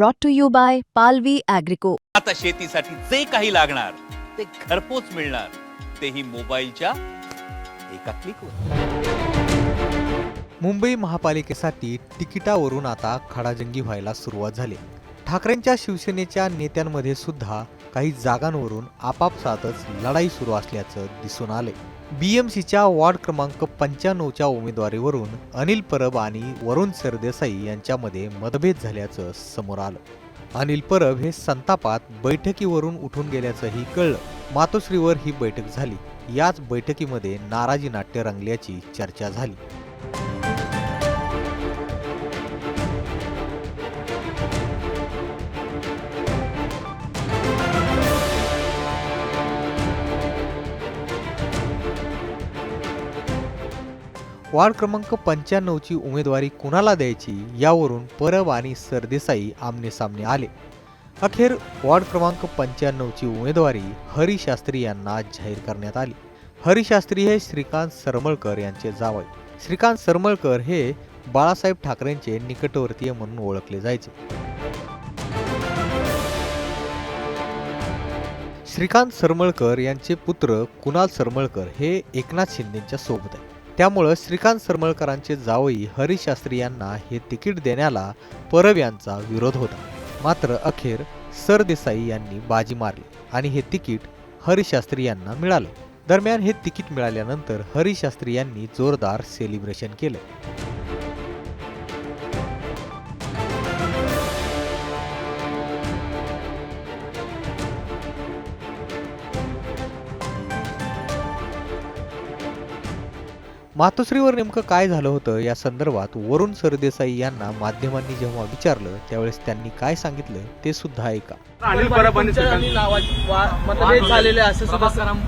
brought to you by Palvi Agrico. आता शेतीसाठी जे काही लागणार ते घरपोच मिळणार. तेही मोबाईलच्या एका क्लिकवर. मुंबई महापालिकेसाठी तिकिटावरून आता खडाजंगी व्हायला सुरुवात झाली. ठाकरेंच्या शिवसेनेच्या नेत्यांमध्ये सुद्धा काही जागांवरून आपापसातच लढाई सुरू असल्याचं दिसून आले बी एम सीच्या वॉर्ड क्रमांक पंच्याण्णवच्या उमेदवारीवरून अनिल परब आणि वरुण सरदेसाई यांच्यामध्ये मतभेद झाल्याचं समोर आलं. अनिल परब हे संतापात बैठकीवरून उठून गेल्याचंही कळलं. मातोश्रीवर ही बैठक झाली. याच बैठकीमध्ये नाराजी नाट्य रंगल्याची चर्चा झाली. वार्ड क्रमांक पंच्याण्णवची उमेदवारी कुणाला द्यायची यावरून परब आणि सरदेसाई आमने सामने आले. अखेर वॉर्ड क्रमांक पंच्याण्णवची उमेदवारी हरी शास्त्री यांना जाहीर करण्यात आली. हरी शास्त्री हे श्रीकांत सरमळकर यांचे जावई. श्रीकांत सरमळकर हे बाळासाहेब ठाकरेंचे निकटवर्तीय म्हणून ओळखले जायचे. श्रीकांत सरमळकर यांचे पुत्र कुणाल सरमळकर हे एकनाथ शिंदेच्या सोबत आहे त्यामुळं श्रीकांत सरमळकरांचे जावई हरिशास्त्री यांना हे तिकीट देण्याला परब यांचा विरोध होता. मात्र अखेर सरदेसाई यांनी बाजी मारली आणि हे तिकीट हरिशास्त्री यांना मिळालं. दरम्यान हे तिकीट मिळाल्यानंतर हरिशास्त्री यांनी जोरदार सेलिब्रेशन केलं. मातोश्रीवर नेमकं काय झालं होतं या संदर्भात वरुण सरदेसाई यांना माध्यमांनी जेव्हा विचारलं त्यावेळेस त्यांनी काय सांगितलं ते सुद्धा ऐका.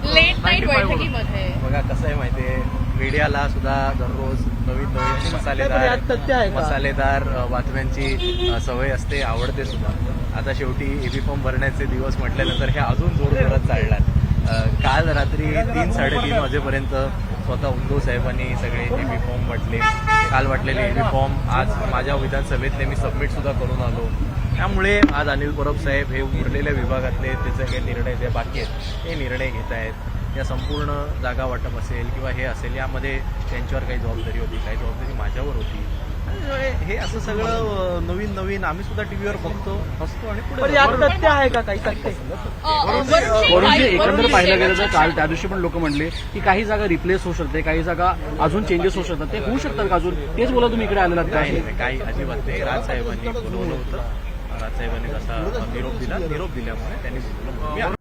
लेट नाईट बैठकीमध्ये. बघा कसं आहे माहितीये मीडियाला सुद्धा दररोज नवीन नवीन मसालेदार? मसालेदार बातम्यांची सवय असते आवडते सुद्धा. आता शेवटी एबी फॉर्म भरण्याचे दिवस म्हटल्यानंतर हे अजून जोर जोरात चालणार. काल रात्री तीन साडेतीन वाजेपर्यंत स्वतः उद्धव साहेबांनी सगळे एबी फॉर्म वाटले काल वाटलेले एबी फॉर्म आज माझ्या विधानसभेतले मी सबमिट सुद्धा करून आलो. त्यामुळे आज अनिल परब साहेब हे उरलेल्या विभागातले त्याचे काही निर्णय जे बाकी आहेत ते निर्णय घेत आहेत. या संपूर्ण जागा वाटप असेल किंवा हे असेल यामध्ये त्यांच्यावर काही जबाबदारी होती काही जबाबदारी माझ्यावर होती. हे असं सगळं नवीन नवीन. आम्ही सुद्धा टीव्हीवर बघतो हसतो आणि पुढे पण यात जातो. तथ्य आहे का काही तथ्य? एकंदर पाहिलं गेलं तर काल त्या दिवशी पण लोक म्हणले की काही जागा रिप्लेस होऊ शकते काही जागा अजून चेंजेस होऊ शकतात. ते होऊ शकतात का अजून? तेच बोला तुम्ही इकडे आलेलात काही काय काही अजिबात नाही. राजसाहेबांनी बोलवलं होतं. राजसाहेबांनी जसा निरोप दिला निरोप दिल्यामुळे त्यांनी.